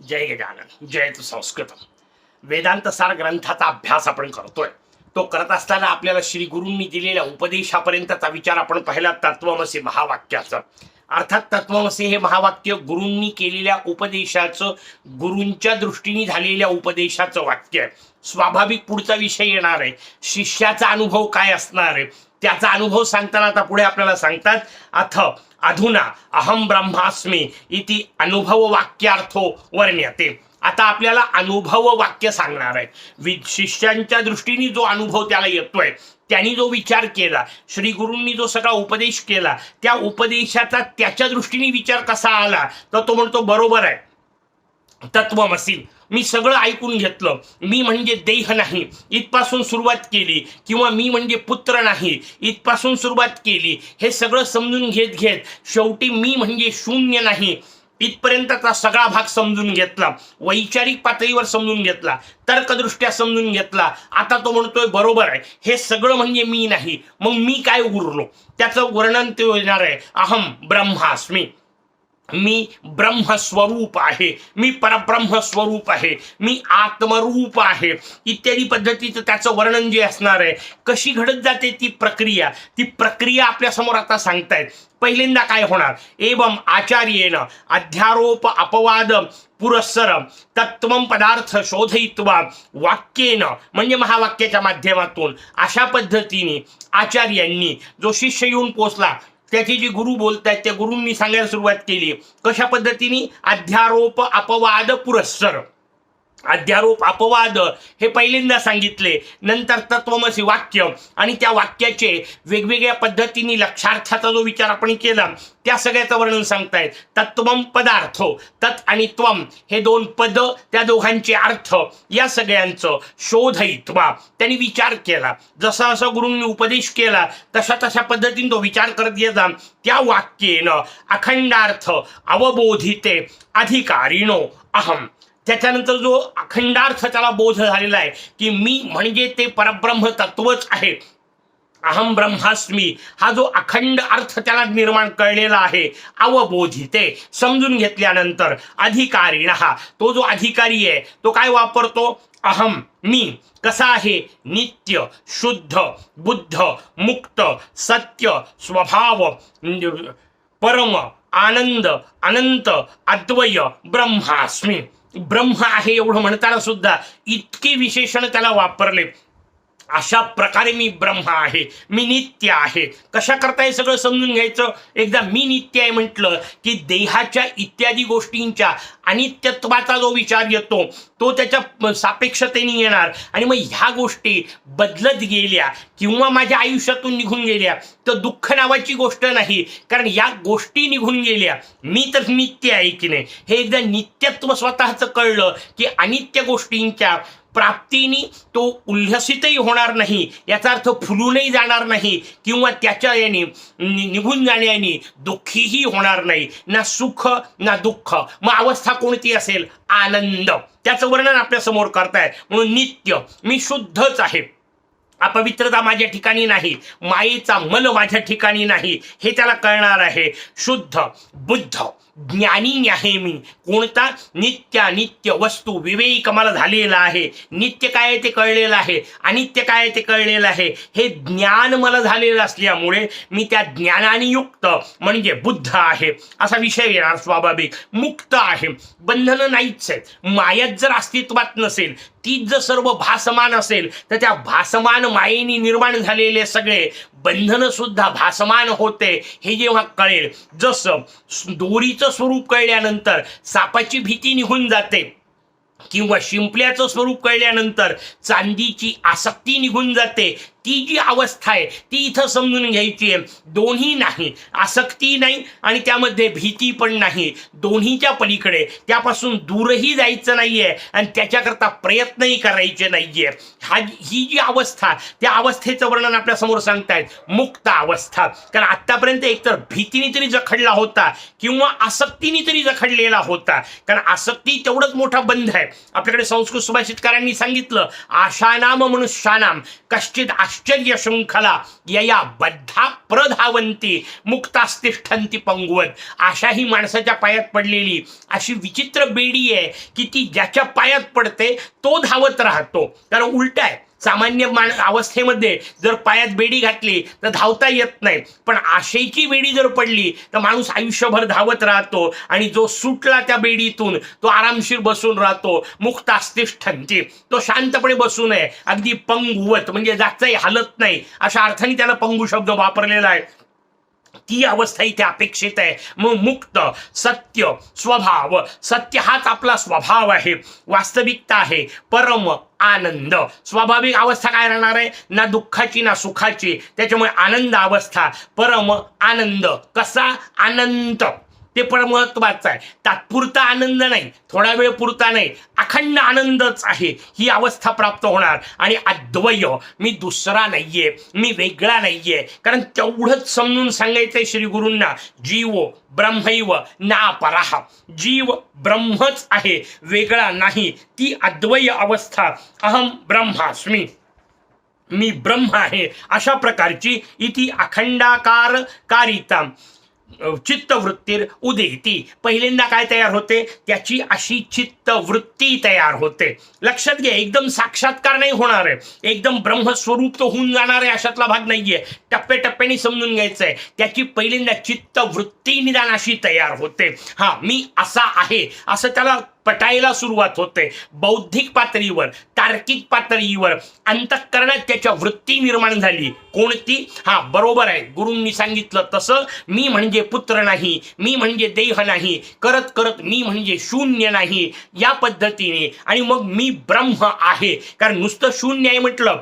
जय गजानन जय तू संस्कृत वेदांत सार ग्रंथाचा अभ्यास आपण करतोय. तो करत असताना आपल्याला श्री गुरूंनी दिलेल्या उपदेशापर्यंतचा विचार आपण पाहिला तत्वमसी महावाक्याचं. अर्थात तत्वमसी हे महावाक्य गुरूंनी केलेल्या उपदेशाचं गुरूंच्या दृष्टीने झालेल्या उपदेशाचं वाक्य आहे. स्वाभाविक पुढचा विषय येणार आहे. शिष्याचा अनुभव काय असणार आहे? त्याचा अनुभव सांगताना आता पुढे आपल्याला सांगतात अथ अधुना अहम ब्रह्मास्मी इति अनुभव वाक्यार्थो वर्ण्यते. आता आपल्याला अनुभव वाक्य सांगणार आहे शिष्यांच्या दृष्टीने जो अनुभव त्याला येतोय त्यांनी जो विचार केला श्री गुरूंनी जो सगळा उपदेश केला त्या उपदेशाचा त्याच्या दृष्टीने विचार कसा आला तर तो म्हणतो बरोबर आहे. तत्वमसी मी सगळं ऐकून घेतलं. मी म्हणजे देह नाही. इथपासून सुरुवात केली. किंवा मी म्हणजे पुत्र नाही. इथपासून सुरुवात केली. हे सगळं समजून घेत घेत शेवटी मी म्हणजे शून्य नाही. इथपर्यंतचा सगळा भाग समजून घेतला. वैचारिक पातळीवर समजून घेतला. तर्कदृष्ट्या समजून घेतला. आता तो म्हणतोय बरोबर आहे. हे सगळं म्हणजे मी नाही. मग मी काय उरलो? त्याचं वर्णन ते येणार आहे. अहम ब्रह्मास्मी. मी ब्रह्मस्वरूप आहे. मी परब्रह्मस्वरूप आहे. मी आत्मरूप आहे. इत्यादी पद्धतीचं त्याचं वर्णन जे असणार आहे कशी घडत जाते ती प्रक्रिया ती प्रक्रिया आपल्यासमोर आता सांगतायत. पहिल्यांदा काय होणार? एवं आचार्येनं अध्यारोप अपवाद पुरस्सर तत्व पदार्थ शोधयित्वा वाक्येन म्हणजे महावाक्याच्या माध्यमातून अशा पद्धतीने आचार्यांनी जो शिष्य येऊन पोचला त्याची जी गुरु बोलतायत त्या गुरूंनी सांगायला सुरुवात केली. कशा पद्धतीने? अध्यारोप अपवाद पुरस्सर. अध्यारोप अपवाद हे पहिल्यांदा सांगितले. नंतर तत्वमसी वाक्य. आणि त्या वाक्याचे वेगवेगळ्या पद्धतीने लक्षार्थाचा जो विचार आपण केला त्या सगळ्याचं वर्णन सांगतायत. तत्वम पदार्थ तत् आणि त्वम हे दोन पद त्या दोघांचे अर्थ या सगळ्यांचं शोधयित्वा त्यांनी विचार केला. जसा जसा गुरूंनी उपदेश केला तशा तशा पद्धतीने तो विचार करत गेला. त्या वाक्येनं अखंडार्थ अवबोधिते अधिकारिणो अहम. त्याच्यानंतर जो अखंडार्थ त्याला बोध झालेला आहे की मी म्हणजे ते परब्रह्म तत्वच आहे. अहम ब्रह्मास्मी. हा जो अखंड अर्थ त्याला निर्माण कळलेला आहे अवबोधिते. समजून घेतल्यानंतर अधिकारी हा तो जो अधिकारी आहे तो काय वापरतो? अहम मी. कसा आहे? नित्य शुद्ध बुद्ध मुक्त सत्य स्वभाव परम आनंद अनंत अद्वय ब्रह्मास्मी. ब्रह्म आहे एवढं म्हणताना सुद्धा इतके विशेषण त्याला वापरले. अशा प्रकारे मी ब्रह्म आहे मी नित्य आहे. कशा करता हे सगळं समजून घ्यायचं? एकदा मी नित्य आहे म्हटलं की देहाच्या इत्यादी गोष्टींच्या अनित्यत्वाचा जो विचार येतो तो त्याच्या सापेक्षतेने येणार. आणि मग ह्या गोष्टी बदलत गेल्या किंवा माझ्या आयुष्यातून निघून गेल्या तर दुःख नावाची गोष्ट नाही. कारण या गोष्टी निघून गेल्या. मी तर नित्य आहे की नाही? हे एकदा नित्यत्व स्वतःचं कळलं की अनित्य गोष्टींच्या प्राप्तीने तो उल्हसितही होणार नाही याचा अर्थ फुलूनही जाणार नाही किंवा त्याच्या याने निघून जाण्याने दुःखीही होणार नाही ना सुख ना दुःख. मग अवस्था कोणती असेल? आनंद. त्याचं वर्णन आपल्यासमोर करताय. म्हणून नित्य मी शुद्धच आहे. अपवित्रता माझ्या ठिकाणी नाही माईचा मन माझ्या ठिकाणी नाही हे त्याला कळणार आहे. शुद्ध बुद्ध. ज्ञानी आहे मी. कोणता नित्य नित्य वस्तू विवेक मला झालेला आहे. नित्य काय आहे ते कळलेलं आहे. अनित्य काय आहे ते कळलेलं आहे. हे ज्ञान मला झालेलं असल्यामुळे मी त्या ज्ञानाने युक्त म्हणजे बुद्ध आहे. असा विषय येणार स्वाभाविक. मुक्त आहे. बंधनं नाहीच आहेत मायात जर अस्तित्वात नसेल तीच जर सर्व भासमान असेल तर त्या भासमान मायेने निर्माण झालेले सगळे बंधन सुद्धा भासमान होते हे जेव्हा कळेल जसं दोरीचं स्वरूप कळल्यानंतर सापाची भीती निघून जाते किंवा शिंपल्याचं स्वरूप कळल्यानंतर चांदीची आसक्ती निघून जाते ती जी अवस्था आहे ती इथं समजून घ्यायची आहे. दोन्ही नाही आसक्ती नाही आणि त्यामध्ये भीती पण नाही. दोन्हीच्या पलीकडे त्यापासून दूरही जायचं नाहीये आणि त्याच्याकरता प्रयत्नही करायचे नाहीये. हा ही जी अवस्था त्या अवस्थेचं वर्णन आपल्यासमोर सांगतायत मुक्त अवस्था. कारण आतापर्यंत एकतर भीतीने तरी जखडला होता किंवा आसक्तीने तरी जखडलेला होता. कारण आसक्ती तेवढंच मोठा बंध आहे. आपल्याकडे संस्कृत सुभाषितकारांनी सांगितलं आशानाम मनुष्यानाम कश्चित आश आश्चर्य शृंखला यया बद्धा प्रधावंती मुक्तास्तिष्ठंती पंगवत अशा ही माणसाच्या पायात पडलेली अशी विचित्र बेडी आहे की ती ज्याच्या पायात पडते तो धावत राहतो. कारण उलट आहे सामान्य मान अवस्थेमध्ये जर पायात बेडी घातली तर धावता येत नाही. पण आशेची बेडी जर पडली तर माणूस आयुष्यभर धावत राहतो आणि जो सुटला त्या बेडीतून तो आरामशीर बसून राहतो. मुक्त अस्तिष्ठंती तो शांतपणे बसू नये. अगदी पंगुवत म्हणजे जागचाही हालत नाही अशा अर्थाने त्याला पंगू शब्द वापरलेला आहे. ती अवस्था इथे अपेक्षित आहे. मग मुक्त सत्य स्वभाव सत्य हाच आपला स्वभाव आहे. वास्तविकता आहे. परम आनंद. स्वाभाविक अवस्था काय राहणार आहे? ना दुःखाची ना सुखाची. त्याच्यामुळे आनंद अवस्था. परम आनंद. कसा? अनंत. ते पण महत्वाचं आहे. तात्पुरता आनंद नाही थोडा वेळ पुरता नाही. अखंड आनंदच आहे ही अवस्था प्राप्त होणार. आणि अद्वय मी दुसरा नाहीये मी वेगळा नाहीये. कारण तेवढंच समजून सांगायचंय श्री गुरूंना जीव ब्रह्मैव ना पराह. जीव ब्रह्मच आहे वेगळा नाही. ती अद्वय अवस्था. अहम ब्रह्मास्मी. मी ब्रह्म आहे अशा प्रकारची इति अखंडाकार कारिता चित्तवृत्तीर उदयती पहिल्यांदा काय तयार होते? त्याची अशी चित्तवृत्ती तयार होते. लक्षात घ्या एकदम साक्षात्कार नाही होणार आहे. एकदम ब्रह्मस्वरूप तो होऊन जाणार आहे अशातला भाग नाहीये. टप्प्याटप्प्याने समजून घ्यायचं आहे त्याची पहिल्यांदा चित्तवृत्ती निदान अशी तयार होते. हा मी असा आहे. असं त्याला पटायला सुरुवात होते. बौद्धिक पातळीवर तार्किक पातळीवर अंतःकरणात त्याच्या वृत्ती निर्माण झाली. कोणती? हा बरोबर आहे. गुरूंनी सांगितलं तसं मी म्हणजे पुत्र नाही मी म्हणजे देह नाही करत करत मी म्हणजे शून्य नाही या पद्धतीने. आणि मग मी ब्रह्म आहे. कारण नुसतं शून्य आहे म्हटलं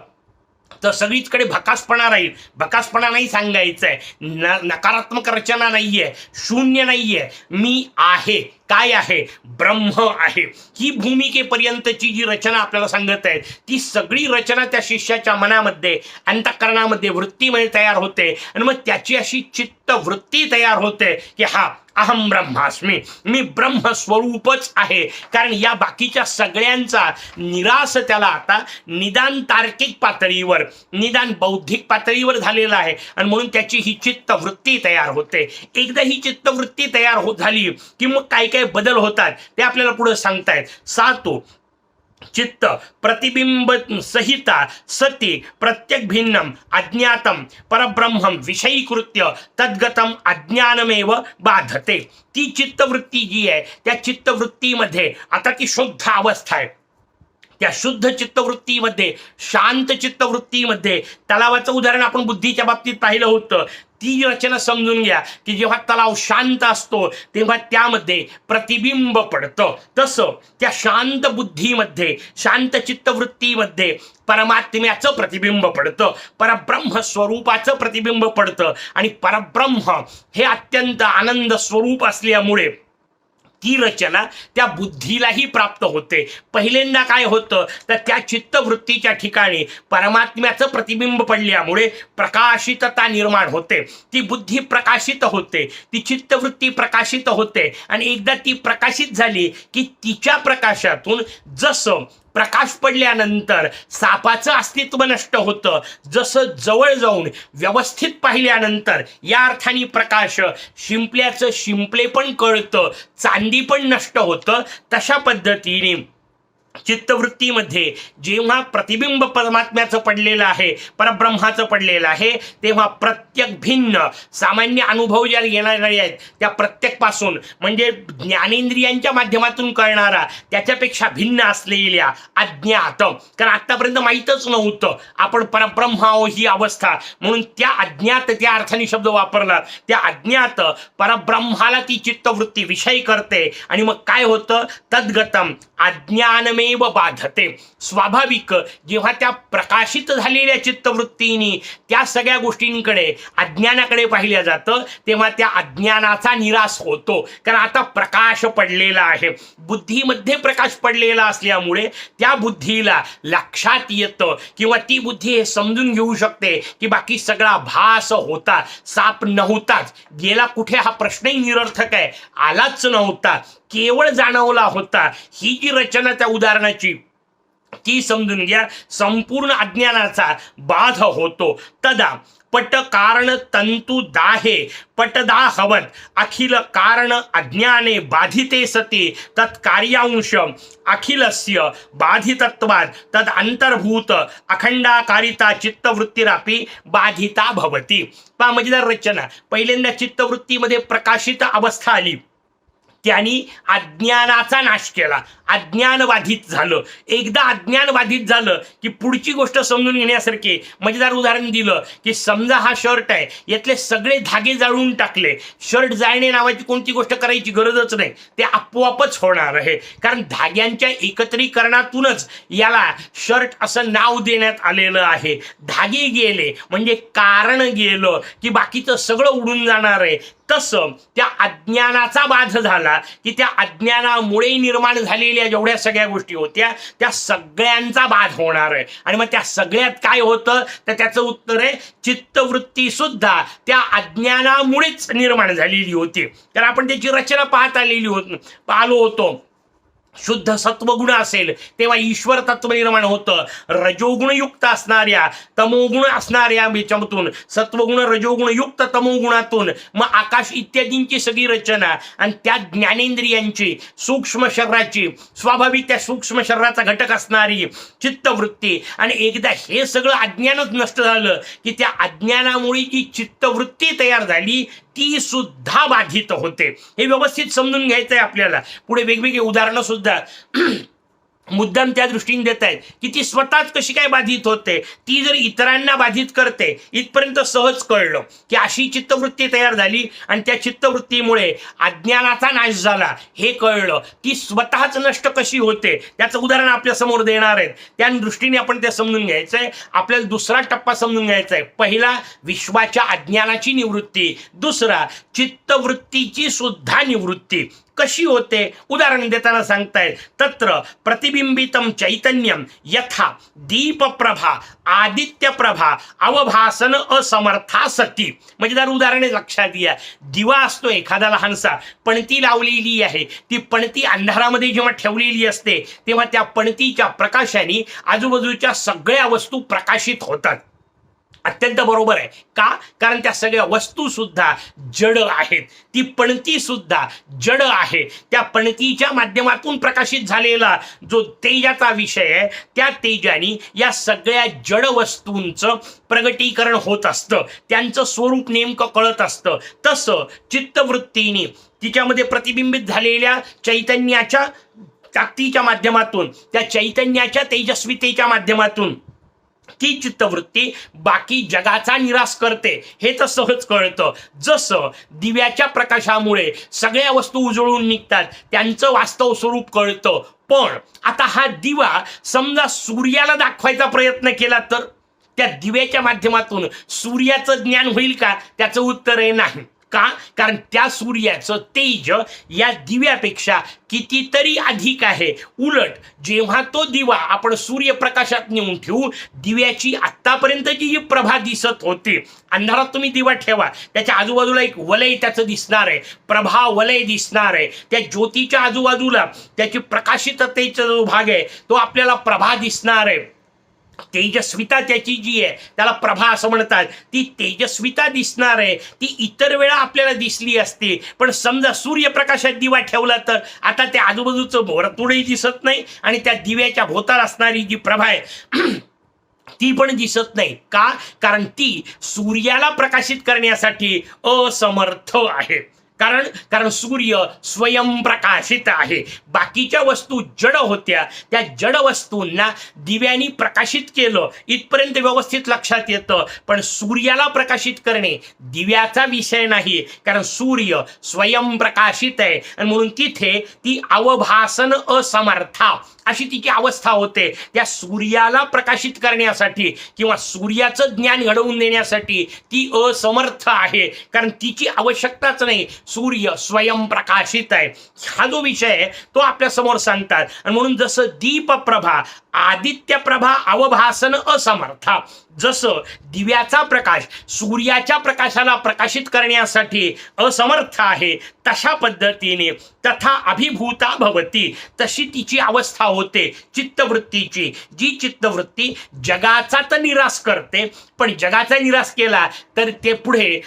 तर सगळीचकडे भकासपणा राहील. भकासपणा नाही सांगायचं आहे न नकारात्मक रचना नाहीये. शून्य नाहीये. मी आहे. काय आहे? ब्रह्म आहे. ही भूमिकेपर्यंतची जी रचना आपल्याला सांगत आहे ती सगळी रचना त्या शिष्याच्या मनामध्ये अंतःकरणामध्ये वृत्तीमध्ये तयार होते. आणि मग त्याची अशी चित्त वृत्ती तयार होते की हा अहम ब्रह्मास्मी. मी ब्रह्मस्वरूपच आहे. कारण या बाकीच्या सगळ्यांचा निराश त्याला आता निदान तार्किक पातळीवर निदान बौद्धिक पातळीवर झालेला आहे. आणि म्हणून त्याची ही चित्तवृत्ती तयार होते. एकदा ही चित्तवृत्ती तयार हो झाली की मग काय काही बदल होतात ते आपल्याला पुढे सांगतायत. सातू चित्त प्रतिबिंब संहिता सती प्रत्येक भिन्नम अज्ञातम परब्रह्मम विषयीकृत्य तद्गतम अज्ञानमेव बाधते. ती चित्तवृत्ती जी आहे त्या चित्तवृत्तीमध्ये आता ती शुद्ध अवस्था आहे. त्या शुद्ध चित्तवृत्तीमध्ये शांत चित्तवृत्तीमध्ये तलावाचं उदाहरण आपण बुद्धीच्या बाबतीत पाहिलं होतं. ती रचना समजून घ्या की जेव्हा तलाव शांत असतो तेव्हा त्यामध्ये प्रतिबिंब पडतं. तसं त्या शांत बुद्धीमध्ये शांत चित्तवृत्तीमध्ये परमात्म्याचं प्रतिबिंब पडतं. परब्रह्म स्वरूपाचं प्रतिबिंब पडतं. आणि परब्रह्म हे अत्यंत आनंद स्वरूप असल्यामुळे ती रचना त्या बुद्धीलाही प्राप्त होते. पहिल्यांदा काय होतं? तर त्या चित्तवृत्तीच्या ठिकाणी परमात्म्याचं प्रतिबिंब पडल्यामुळे प्रकाशितता निर्माण होते. ती बुद्धी प्रकाशित होते. ती चित्तवृत्ती प्रकाशित होते. आणि एकदा ती प्रकाशित झाली की तिच्या प्रकाशातून जसं प्रकाश पडल्यानंतर सापाचं अस्तित्व नष्ट होतं. जसं जवळ जाऊन व्यवस्थित पाहिल्यानंतर या अर्थाने प्रकाश शिंपल्याचं शिंपले पण कळतं चांदी पण नष्ट होतं. तशा पद्धतीने चित्तवृत्तीमध्ये जेव्हा प्रतिबिंब परमात्म्याचं पडलेलं आहे परब्रह्माचं पडलेलं आहे तेव्हा प्रत्येक भिन्न सामान्य अनुभव ज्या येणारे आहेत त्या प्रत्येकपासून म्हणजे ज्ञानेंद्रियांच्या माध्यमातून कळणारा त्याच्यापेक्षा भिन्न असलेल्या अज्ञात. कारण आतापर्यंत माहीतच नव्हतं आपण परब्रह्मा आहो ही अवस्था. म्हणून त्या अज्ञात त्या अर्थाने शब्द वापरला. त्या अज्ञात परब्रह्माला ती चित्तवृत्ती विषय करते. आणि मग काय होतं? तद्गतम नैव बाधते. स्वाभाविक जेव्हा त्या प्रकाशित झालेल्या चित्तवृत्तीनी त्या सगळ्या गोष्टींकडे अज्ञानाकडे पाहिलं जातं तेव्हा त्या अज्ञानाचा निराश होतो. कारण आता प्रकाश पडलेला आहे. बुद्धीमध्ये प्रकाश पडलेला असल्यामुळे त्या बुद्धीला लक्षात येतं किंवा ती बुद्धी हे समजून घेऊ शकते की बाकी सगळा भास होता साप नव्हताच. गेला कुठे हा प्रश्नही निरर्थक आहे. आलाच नव्हता. केवळ जाणवला होता. ही जी रचना त्या उदाहरण उदाहरणाची. ती समजून घ्या. संपूर्ण अज्ञानाचा बाध होतो. तदा पट कारण तंतु दाहे पटदा हवत अखिल कारण अज्ञाने बाधिते सती तत्कार्यांश अखिलस्य बाधितत्वाद तद अंतर्भूत अखंडाकारिता चित्तवृत्तीरापी बाधिता भवती. पा मजेदार रचना. पहिल्यांदा चित्तवृत्तीमध्ये प्रकाशित अवस्था आली. त्यांनी अज्ञानाचा नाश केला. अज्ञानवाधित झालं. एकदा अज्ञानवाधित झालं की पुढची गोष्ट समजून घेण्यासारखी मजेदार उदाहरण दिलं की समजा हा शर्ट आहे यातले सगळे धागे जाळून टाकले. शर्ट जाळणे नावाची कोणती गोष्ट करायची गरजच नाही. ते आपोआपच होणार आहे. कारण धाग्यांच्या एकत्रीकरणातूनच याला शर्ट असं नाव देण्यात आलेलं आहे. धागे गेले म्हणजे कारण गेलं की बाकीचं सगळं उडून जाणार आहे. तसं त्या अज्ञानाचा बाध झाला की त्या अज्ञानामुळे निर्माण झालेल्या जेवढ्या सगळ्या गोष्टी होत्या त्या सगळ्यांचा बाध होणार आहे. आणि मग त्या सगळ्यात काय होतं? तर त्याचं उत्तर आहे चित्तवृत्ती सुद्धा त्या अज्ञानामुळेच निर्माण झालेली होती. तर आपण त्याची रचना पाहत आलेली होत आलो होतो. शुद्ध सत्वगुण असेल तेव्हा ईश्वर तत्व निर्माण होतं. रजोगुणयुक्त असणाऱ्या तमोगुण असणाऱ्या याच्यामधून सत्वगुण रजोगुण युक्त तमोगुणातून मग आकाश इत्यादींची सगळी रचना आणि त्या ज्ञानेंद्रियांची सूक्ष्म शरीराची स्वाभाविक त्या सूक्ष्म शरीराचा घटक असणारी चित्तवृत्ती. आणि एकदा हे सगळं अज्ञानच नष्ट झालं की त्या अज्ञानामुळे जी चित्तवृत्ती तयार झाली ती सुद्धा बाधित होते. हे व्यवस्थित समजून घ्यायचं आहे आपल्याला. पुढे वेगवेगळी उदाहरणं सुद्धा. मुद्दाम त्या दृष्टीने देत आहेत की ती स्वतःच कशी काय बाधित होते ती जर इतरांना बाधित करते इथपर्यंत सहज कळलं की अशी चित्तवृत्ती तयार झाली आणि त्या चित्तवृत्तीमुळे अज्ञानाचा नाश झाला. हे कळलं ती स्वतःच नष्ट कशी होते त्याचं उदाहरण आपल्यासमोर देणार आहेत. त्या दृष्टीने आपण ते समजून घ्यायचं आहे आपल्याला दुसरा टप्पा समजून घ्यायचा आहे पहिला विश्वाच्या अज्ञानाची निवृत्ती. दुसरा चित्तवृत्तीची सुद्धा निवृत्ती. कशी होते? उदाहरण देताना सांगतायत. तत्र प्रतिबिंबितम चैतन्यम यथा दीपप्रभा आदित्यप्रभा अवभासन असमर्था सती. म्हणजे जर उदाहरणे लक्षात या दिवा असतो एखादा लहानसा पणती लावलेली आहे. ती पणती अंधारामध्ये जेव्हा ठेवलेली असते तेव्हा त्या पणतीच्या प्रकाशाने आजूबाजूच्या सगळ्या वस्तू प्रकाशित होतात. अत्यंत बरोबर आहे. का? कारण त्या सगळ्या वस्तू सुद्धा जड आहेत. ती पणती सुद्धा जड आहे. त्या पणतीच्या माध्यमातून प्रकाशित झालेला जो तेजाचा विषय आहे त्या तेजाने या सगळ्या जड वस्तूंचं प्रगटीकरण होत असतं. त्यांचं स्वरूप नेमकं कळत असतं. तसं चित्तवृत्तीने तिच्यामध्ये प्रतिबिंबित झालेल्या चैतन्याच्या ताकदीच्या माध्यमातून त्या चैतन्याच्या तेजस्वितेच्या माध्यमातून ती चित्तवृत्ती बाकी जगाचा निराश करते. हे तर सहज कळतं. जसं दिव्याच्या प्रकाशामुळे सगळ्या वस्तू उजळून निघतात त्यांचं वास्तव स्वरूप कळतं. पण आता हा दिवा समजा सूर्याला दाखवायचा प्रयत्न केला तर? त्या दिव्याच्या माध्यमातून सूर्याचं ज्ञान होईल का? त्याचं उत्तर आहे नाही. का? कारण त्या सूर्याचं तेज या दिव्यापेक्षा कितीतरी अधिक आहे. उलट जेव्हा तो दिवा आपण सूर्यप्रकाशात नेऊन ठेवू दिव्याची आत्तापर्यंतची जी प्रभा दिसत होती अंधारात तुम्ही दिवा ठेवा. त्याच्या आजूबाजूला एक वलय त्याचं दिसणार आहे. प्रभा वलय दिसणार आहे. त्या ज्योतीच्या आजूबाजूला त्याची प्रकाशिततेचा जो भाग आहे तो आपल्याला प्रभा दिसणार आहे. तेजस्विता त्याची जी आहे त्याला प्रभा असं म्हणतात. ती तेजस्विता दिसणार आहे. ती इतर वेळा आपल्याला दिसली असते. पण समजा सूर्यप्रकाशात दिवा ठेवला तर आता त्या आजूबाजूचं वर्तुळही दिसत नाही आणि त्या दिव्याच्या भोवताल असणारी जी प्रभा आहे ती पण दिसत नाही. का? कारण ती सूर्याला प्रकाशित करण्यासाठी असमर्थ आहे. कारण कारण सूर्य स्वयंप्रकाशित आहे. बाकीच्या वस्तू जड होत्या. त्या जड वस्तूंना दिव्यानी प्रकाशित केलं. इथपर्यंत व्यवस्थित लक्षात येतं. पण सूर्याला प्रकाशित करणे दिव्याचा विषय नाही. कारण सूर्य स्वयंप्रकाशित आहे. आणि म्हणून तिथे ती अवभासन असमर्था. अशी तिची अवस्था होते. त्या सूर्याला प्रकाशित करण्यासाठी किंवा सूर्याचं ज्ञान घडवून देण्यासाठी ती असमर्थ आहे. कारण तिची आवश्यकताच नाही. सूर्य स्वयं प्रकाशित आहे. हा जो विषय आहे तो आपल्यासमोर सांगतात. आणि म्हणून जसं दीपप्रभा आदित्य प्रभा अवभासन असमर्था. जसं दिव्याचा प्रकाश सूर्याच्या प्रकाशाला प्रकाशित करण्यासाठी असमर्थ आहे तशा पद्धतीने तथा अभिभूता भवती. तशी तिची अवस्था होते चित्तवृत्तीची. जी चित्तवृत्ती जगाचा तर निराश करते पण जगाचा निराश केला तर ते पुढे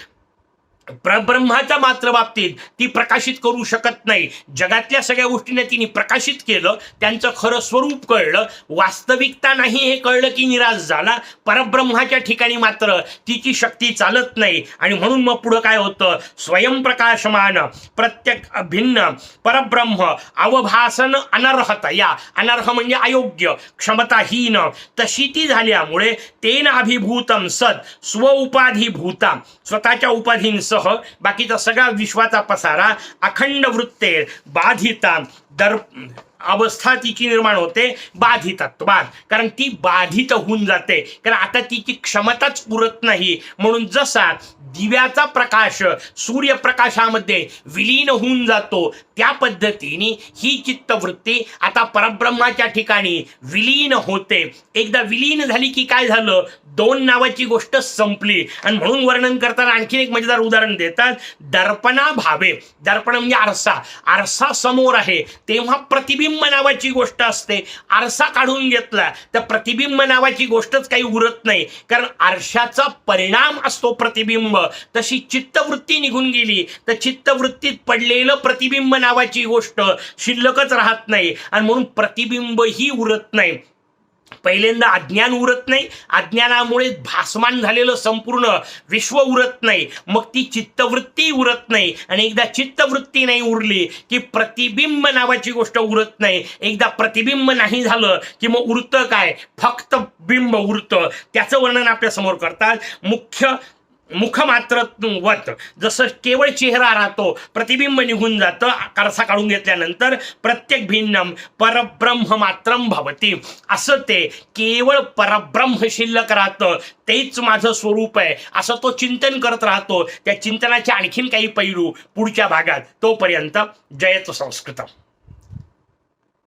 परब्रह्माच्या मात्र बाबतीत ती प्रकाशित करू शकत नाही. जगातल्या सगळ्या गोष्टीने तिने प्रकाशित केलं त्यांचं खरं स्वरूप कळलं वास्तविकता नाही हे कळलं की निराश झाला. परब्रह्माच्या ठिकाणी मात्र तिची शक्ती चालत नाही. आणि म्हणून मग पुढं काय होतं? स्वयंप्रकाशमान प्रत्येक भिन्न परब्रह्म अवभासन अनर्हत. या अनर्ह म्हणजे अयोग्य क्षमताहीन. तशी ती झाल्यामुळे तेन अभिभूतम सद स्वउपाधिभूता स्वतःच्या उपाधींसह बाकीचा सगळा विश्वाचा पसारा अखंड वृत्ते बाधिता दर अवस्था तिची निर्माण होते बाधितत्वात. कारण ती बाधित होऊन जाते. कारण आता तिची क्षमताच पुरत नाही. म्हणून जसा दिव्याचा प्रकाश सूर्यप्रकाशामध्ये विलीन होऊन जातो. त्या पद्धतीने ही चित्तवृत्ती आता परब्रह्माच्या ठिकाणी विलीन होते. एकदा विलीन झाली की काय झालं? दोन नावाची गोष्ट संपली. आणि म्हणून वर्णन करताना आणखी एक मजेदार उदाहरण देतात. दर्पणा भावे. दर्पण म्हणजे आरसा. आरसा समोर आहे. तेव्हा प्रतिबिंब नावाची गोष्ट असते. आरसा काढून घेतला तर प्रतिबिंब नावाची गोष्टच काही उरत नाही. कारण आरशाचा परिणाम असतो प्रतिबिंब. तशी चित्तवृत्ती निघून गेली. तर चित्तवृत्तीत पडलेलं प्रतिबिंब नावाची गोष्ट शिल्लकच राहत नाही. आणि म्हणून प्रतिबिंब ही उरत नाही. पहिल्यांदा अज्ञान उरत नाही. अज्ञानामुळे भासमान झालेलं संपूर्ण विश्व उरत नाही. मग ती चित्तवृत्ती उरत नाही. आणि एकदा चित्तवृत्ती नाही उरली की प्रतिबिंब नावाची गोष्ट उरत नाही. एकदा प्रतिबिंब नाही झालं की मग उरतं काय? फक्त बिंब उरतं. त्याचं वर्णन आपल्यासमोर करतात. मुख्य मुखमात्र वत. जसं केवळ चेहरा राहतो प्रतिबिंब निघून जातं आकारसा काढून घेतल्यानंतर प्रत्येक भिन्नम परब्रह्म मात्रम भवती. असं ते केवळ परब्रह्म शिल्लक राहतं तेच माझं स्वरूप आहे. असं तो चिंतन करत राहतो. त्या चिंतनाचे आणखीन काही पैलू पुढच्या भागात. तोपर्यंत जयत संस्कृतम.